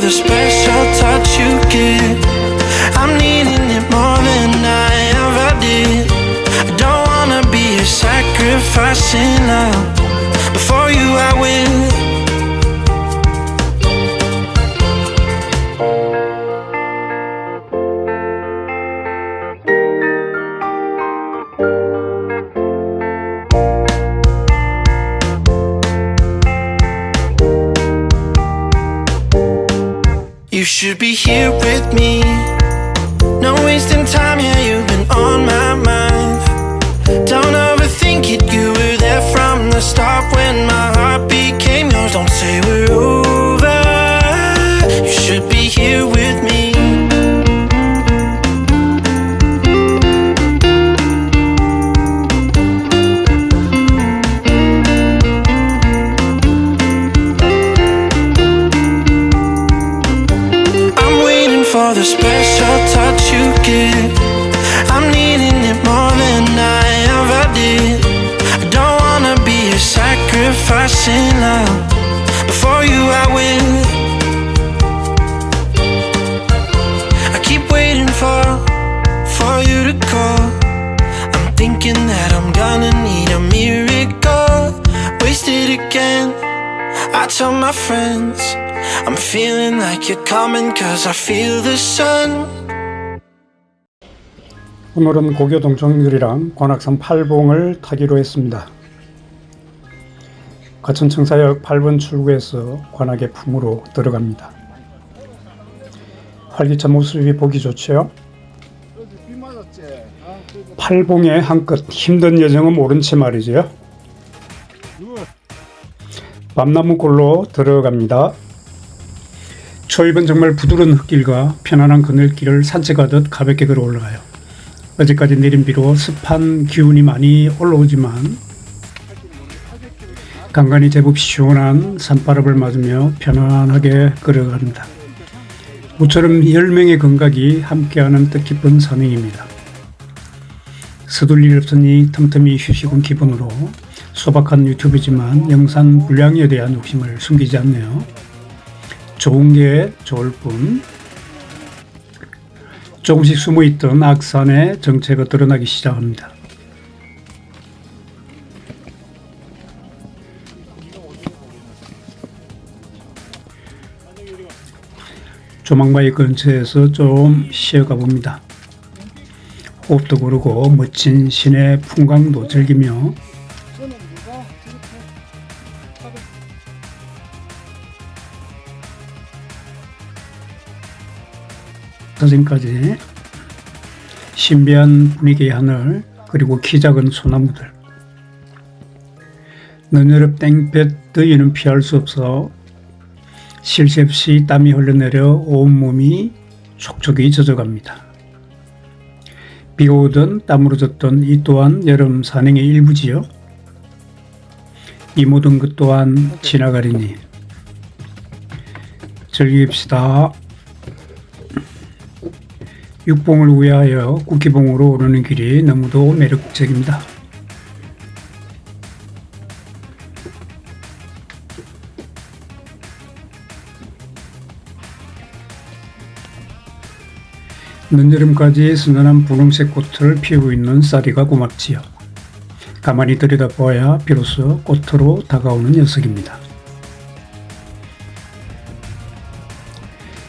The special touch you give. I'm needing my heart became yours. Don't say we're over. Sacrificing love. Before you, I will. I keep waiting for, for you to call. I'm thinking that I'm gonna need a miracle. Wasted again. I tell my friends, I'm feeling like you're coming cause I feel the sun. 오늘은 고교 동창들이랑 관악산 팔봉을 타기로 했습니다. 과천청사역 8번 출구에서 관악의 품으로 들어갑니다. 활기찬 모습이 보기 좋죠. 팔봉의 한끗 힘든 여정은 모른 채 말이죠. 밤나무골로 들어갑니다. 초입은 정말 부드러운 흙길과 편안한 그늘길을 산책하듯 가볍게 걸어 올라가요. 어제까지 내린 비로 습한 기운이 많이 올라오지만 간간히 제법 시원한 산바람을 맞으며 편안하게 걸어갑니다. 모처럼 10명의 건각이 함께하는 뜻깊은 산행입니다. 서둘 일 없으니 틈틈이 휴식은 기본으로 소박한 유튜브지만 영상 분량에 대한 욕심을 숨기지 않네요. 좋은 게 좋을 뿐 조금씩 숨어있던 악산의 정체가 드러나기 시작합니다. 조망바위 근처에서 좀 쉬어가 봅니다. 호흡도 고르고 멋진 시내 풍광도 즐기며 사진까지 신비한 분위기의 하늘 그리고 키 작은 소나무들 너여름 땡볕 더위는 피할 수 없어 쉴새 없이 땀이 흘러내려 온몸이 촉촉이 젖어갑니다. 비가 오던 땀으로 젖던 이 또한 여름 산행의 일부지요. 이 모든 것 또한 지나가리니 즐깁시다. 육봉을 우회하여 국기봉으로 오르는 길이 너무도 매력적입니다. 늦여름까지 순한한 분홍색 꽃을 피우고 있는 쌀이가 고맙지요. 가만히 들여다보아야 비로소 꽃으로 다가오는 녀석입니다.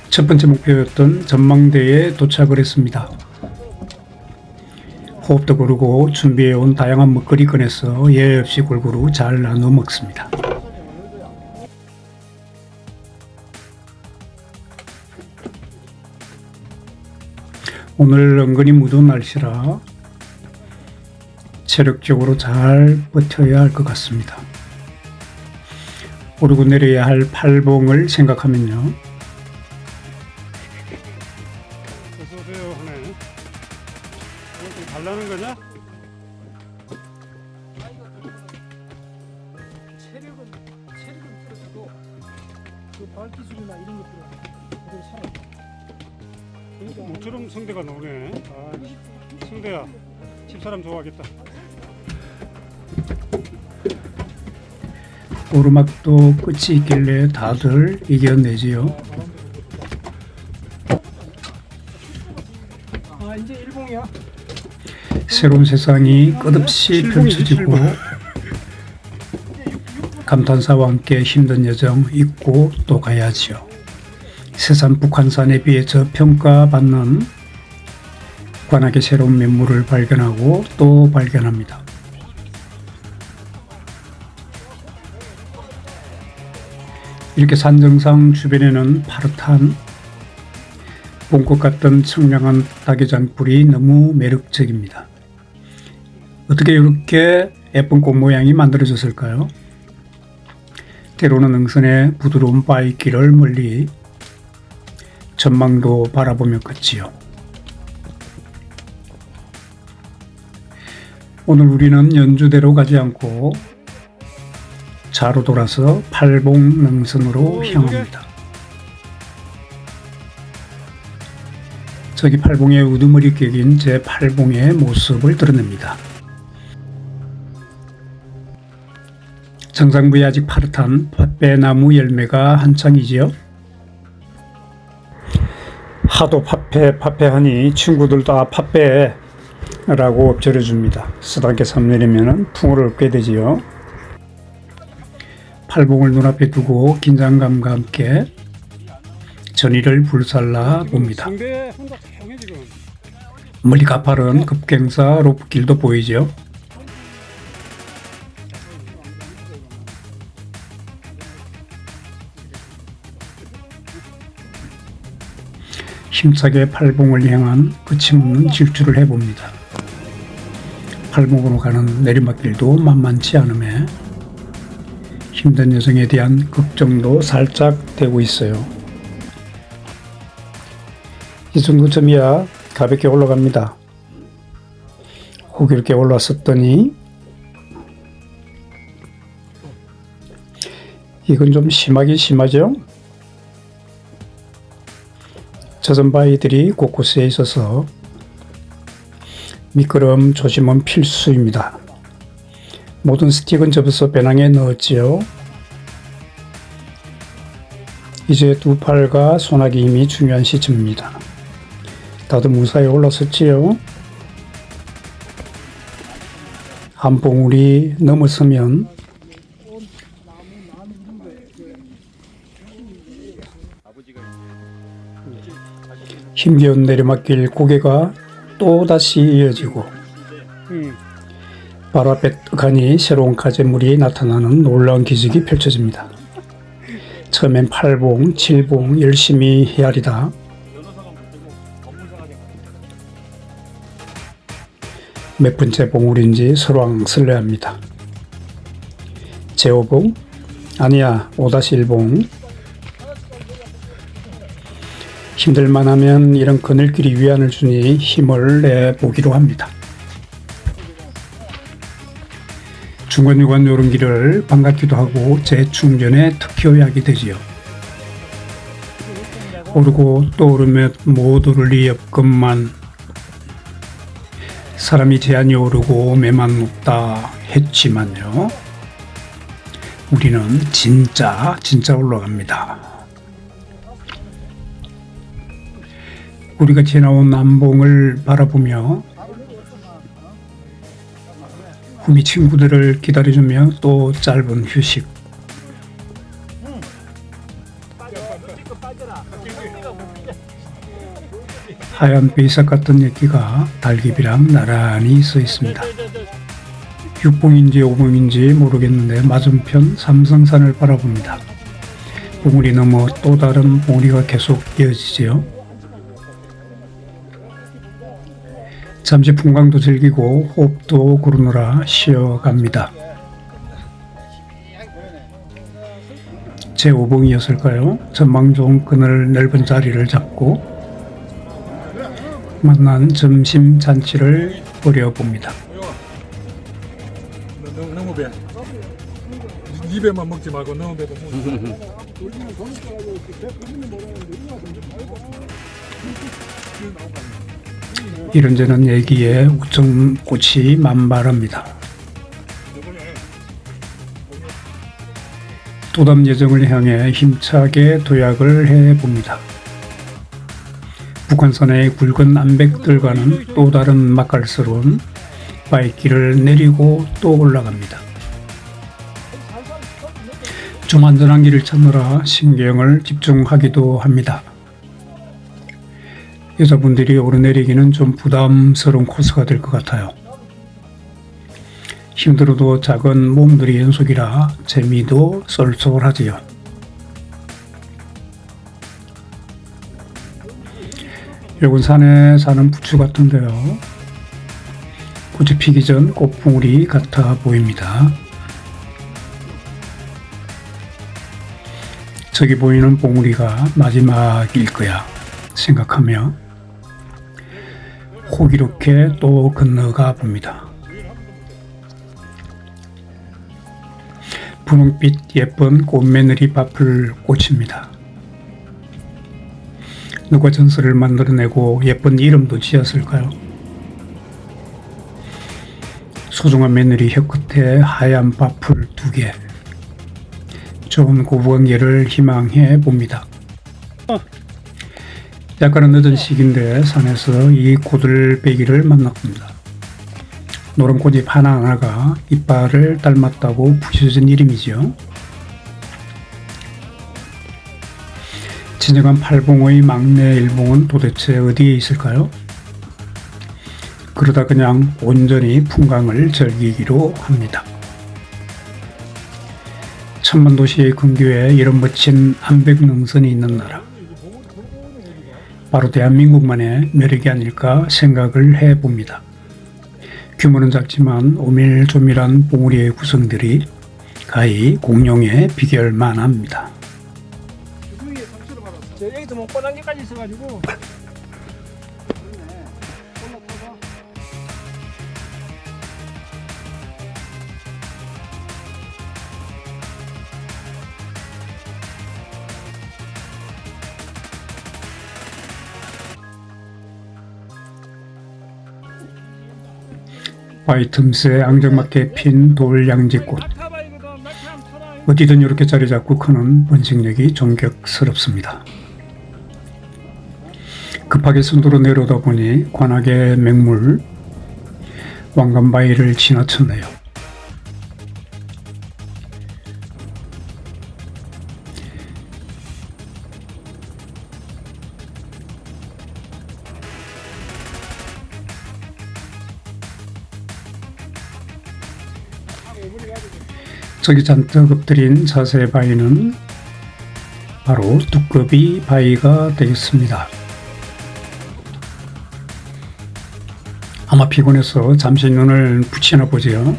첫 번째 목표였던 전망대에 도착을 했습니다. 호흡도 고르고 준비해온 다양한 먹거리 꺼내서 예외 없이 골고루 잘 나눠 먹습니다. 오늘 은근히 무더운 날씨라 체력적으로 잘 버텨야 할 것 같습니다. 오르고 내려야 할 팔봉을 생각하면요. 오르막도 끝이 있길래 다들 이겨내지요. 아 이제 일봉이야. 새로운 세상이 끝없이 펼쳐지고 감탄사와 함께 힘든 여정 잊고 또 가야지요. 세상 북한산에 비해 저평가받는 관악의 새로운 면모를 발견하고 또 발견합니다. 이렇게 산 정상 주변에는 파릇한 봄꽃 같던 청량한 다계장불이 너무 매력적입니다. 어떻게 이렇게 예쁜 꽃 모양이 만들어졌을까요? 때로는 능선의 부드러운 바위 길을 멀리 전망도 바라보며 걷지요. 오늘 우리는 연주대로 가지 않고 차로 돌아서 팔봉 능선으로 어, 향합니다. 저기 팔봉의 우두머리 격인 제 팔봉의 모습을 드러냅니다. 정상부에 아직 파릇한 팥배나무 열매가 한창이지요. 하도 팥배 팥배하니 친구들 다 팥배라고 엎드려줍니다. 쓰다게 삼내리면 풍을 얻게 되지요. 팔봉을 눈앞에 두고 긴장감과 함께 전의를 불살라 봅니다. 멀리 가파른 급경사 로프길도 보이죠. 힘차게 팔봉을 향한 거침없는 질주를 해봅니다. 팔봉으로 가는 내리막길도 만만치 않음에 힘든 여정에 대한 걱정도 살짝 되고 있어요. 이 정도쯤이야 가볍게 올라갑니다. 호기롭게 올라섰더니 이건 좀 심하게 심하죠? 젖은 바위들이 곳곳에 있어서 미끄럼 조심은 필수입니다. 모든 스틱은 접어서 배낭에 넣었지요. 이제 두 팔과 손아귀 힘이 중요한 시점입니다. 다들 무사히 올라섰지요. 한 봉우리 넘어서면 힘겨운 내리막길 고개가 또다시 이어지고 응. 바로 앞에 떡하니 새로운 가재물이 나타나는 놀라운 기적이 펼쳐집니다. 처음엔 팔봉, 칠봉 열심히 헤아리다 몇 번째 봉우리인지 설왕설래합니다. 제5봉? 아니야, 5-1봉. 힘들만 하면 이런 그늘길이 위안을 주니 힘을 내보기로 합니다. 중간중간 요런 길을 반갑기도 하고 재충전의 특효 약이 되지요. 오르고 또 오르며 못 오를 리 없건만 사람이 제한이 오르고 매만 높다 했지만요. 우리는 진짜 진짜 올라갑니다. 우리가 지나온 남봉을 바라보며 후미 친구들을 기다려주며 또 짧은 휴식. 하얀 베이삭 같은 예끼가 달기비랑 나란히 서 있습니다. 6봉인지 5봉인지 모르겠는데 맞은편 삼성산을 바라봅니다. 봉우리 넘어 또 다른 봉우리가 계속 이어지지요. 잠시 풍광도 즐기고 호흡도 고르느라 쉬어갑니다. 제5봉이었을까요? 전망 좋은 그늘 넓은 자리를 잡고 만난 점심 잔치를 벌여봅니다. 너, 배. 배만 먹지 말고 너무 배도 먹어. 이런저런 얘기에 우청꽃이 만발합니다. 도담 예정을 향해 힘차게 도약을 해봅니다. 북한산의 굵은 암백들과는 또 다른 맛깔스러운 바위길을 내리고 또 올라갑니다. 좀 안전한 길을 찾느라 신경을 집중하기도 합니다. 여자분들이 오르내리기는 좀 부담스러운 코스가 될 것 같아요. 힘들어도 작은 몸들이 연속이라 재미도 쏠쏠하지요. 요건 산에 사는 부추 같은데요. 꽃이 피기 전 꽃봉우리 같아 보입니다. 저기 보이는 봉우리가 마지막일 거야 생각하며 호기롭게 또 건너가 봅니다. 분홍빛 예쁜 꽃매느리 밭을 꽂힙니다. 누가 전설을 만들어내고 예쁜 이름도 지었을까요? 소중한 며느리 혀끝에 하얀 밭을 두 개. 좋은 고부관계를 희망해 봅니다. 약간은 늦은 시기인데 산에서 이 고들배기를 만났습니다. 노란 꽃잎 하나하나가 이빨을 닮았다고 부셔진 이름이죠. 진정한 팔봉의 막내 일봉은 도대체 어디에 있을까요? 그러다 그냥 온전히 풍광을 즐기기로 합니다. 천만 도시의 근교에 이런 멋진 암백능선이 있는 나라. 바로 대한민국만의 매력이 아닐까 생각을 해봅니다. 규모는 작지만 오밀조밀한 봉우리의 구성들이 가히 공룡에 비교할 합니다. 저 여기도 뭐 꼬랑지까지 있어가지고 바위 틈새 앙증맞게 핀 돌양지꽃. 어디든 이렇게 자리 잡고 크는 번식력이 존경스럽습니다. 급하게 선두로 내려오다 보니 관악의 맹물 왕관바위를 지나쳤네요. 저기 잔뜩 엎드린 자세 바위는 바로 두꺼비 바위가 되겠습니다. 아마 피곤해서 잠시 눈을 붙이나 보지요.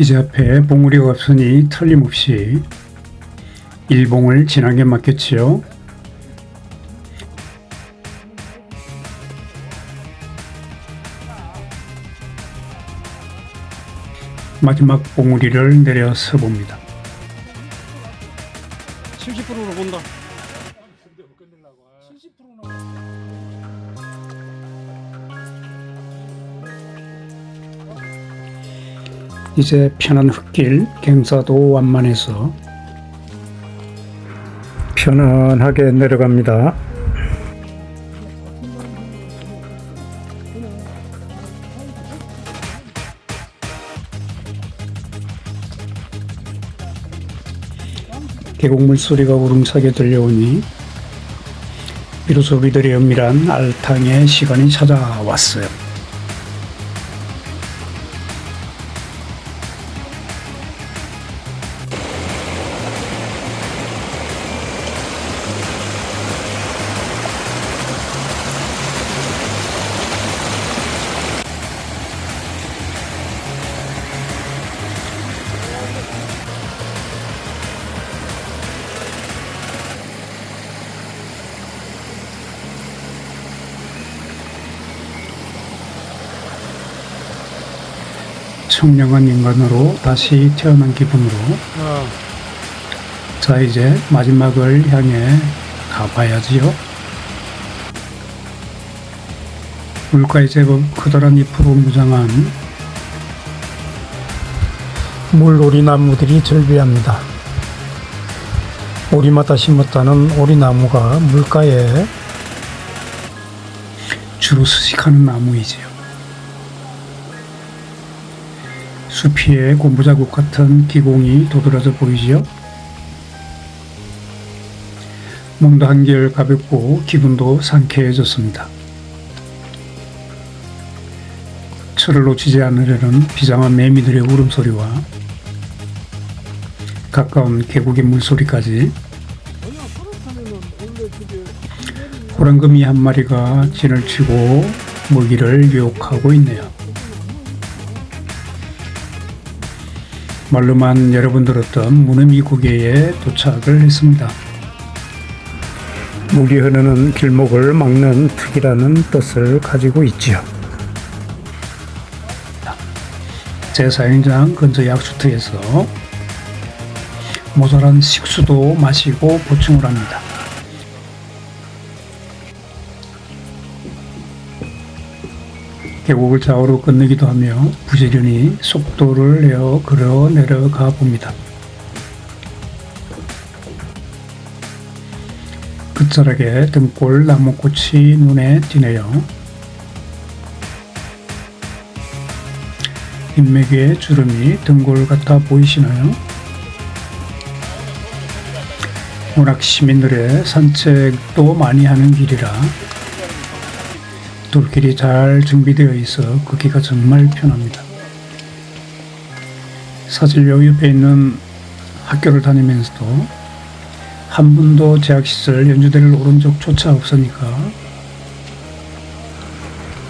이제 앞에 봉우리가 없으니 틀림없이 일봉을 진하게 맞겠지요. 마지막 봉우리를 내려서 봅니다. 70%로 본다. 이제 편한 흙길 경사도 완만해서 편안하게 내려갑니다. 계곡물 소리가 우렁차게 들려오니 비로소 우리들의 은밀한 알탕의 시간이 찾아왔어요. 청량한 인간으로 다시 태어난 기분으로 어. 자 이제 마지막을 향해 가봐야지요. 물가에 제법 커다란 잎으로 무장한 물오리 나무들이 절비합니다. 오리마다 심었다는 오리나무가 물가에 주로 수식하는 나무이지요. 숲 위에 고무자국 같은 기공이 도드라져 보이지요. 몸도 한결 가볍고 기분도 상쾌해졌습니다. 철을 놓치지 않으려는 비장한 매미들의 울음소리와 가까운 계곡의 물소리까지 호랑금이 한 마리가 진을 치고 먹이를 유혹하고 있네요. 말로만 여러 번 들었던 무너미 고개에 도착을 했습니다. 물이 흐르는 길목을 막는 특이라는 뜻을 가지고 있지요. 제사행장 근처 약수터에서 모자란 식수도 마시고 보충을 합니다. 계곡을 좌우로 건너기도 하며 부지런히 속도를 내어 걸어 내려가 봅니다. 끝자락에 등골 나무꽃이 눈에 띄네요. 인맥의 주름이 등골 같아 보이시나요? 워낙 시민들의 산책도 많이 하는 길이라 돌길이 잘 준비되어 있어 걷기가 정말 편합니다. 사질역 옆에 있는 학교를 다니면서도 한 번도 재학시절 연주대를 오른 적조차 없으니까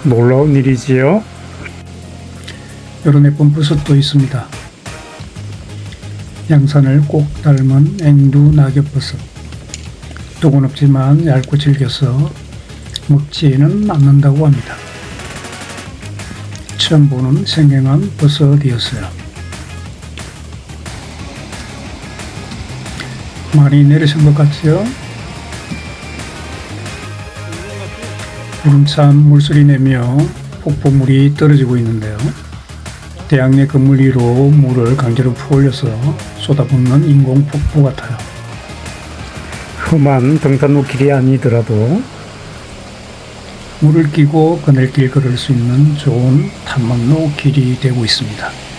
놀라운 일이지요. 이런 예쁜 버섯도 있습니다. 양산을 꼭 닮은 앵두 낙엽버섯. 독은 없지만 얇고 질겨서 먹지는 않는다고 합니다. 처음 보는 생경한 버섯이었어요. 많이 내리신 것 같지요? 구름찬 물소리 내며 폭포물이 떨어지고 있는데요. 대학내 건물 위로 물을 강제로 풀올려서 쏟아붓는 인공 폭포 같아요. 험한 등산로 길이 아니더라도 물을 끼고 그늘길 걸을 수 있는 좋은 탐방로 길이 되고 있습니다.